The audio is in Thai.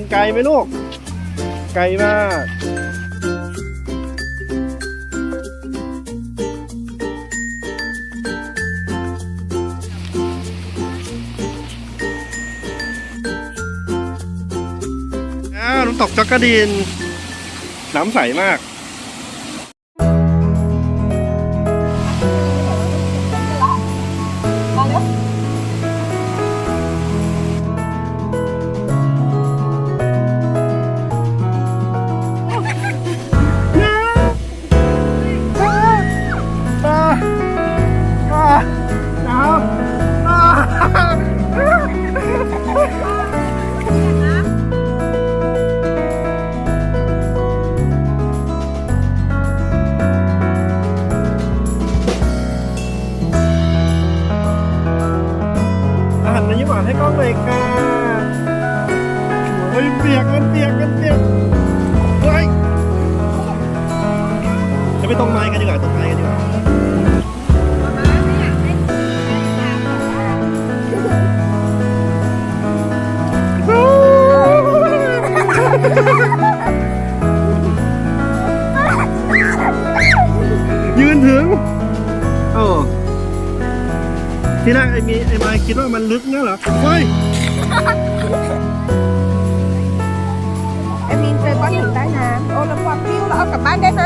นไกลไหมลูก ไกลมากอ้าวน้ำตกจักกระดิน น้ำใสมาก ในยิ้มหวานให้กล้องเลยค่ะโอ้ยเปียกมันเปียกมันเปียกเฮ้ยจะไปตรงไม้กันดีกว่าตรงไม้กันดีกว่ายืนถึงโอ้ ที่แรกไอ้มีไอ้ไม้คิดว่ามันลึกเนี่ยเหรอเฮ้ยไอมีนเจอก้อนหินใต้น้ำโอ้แล้วความพิ้วเราเอากลับบ้านได้ไหม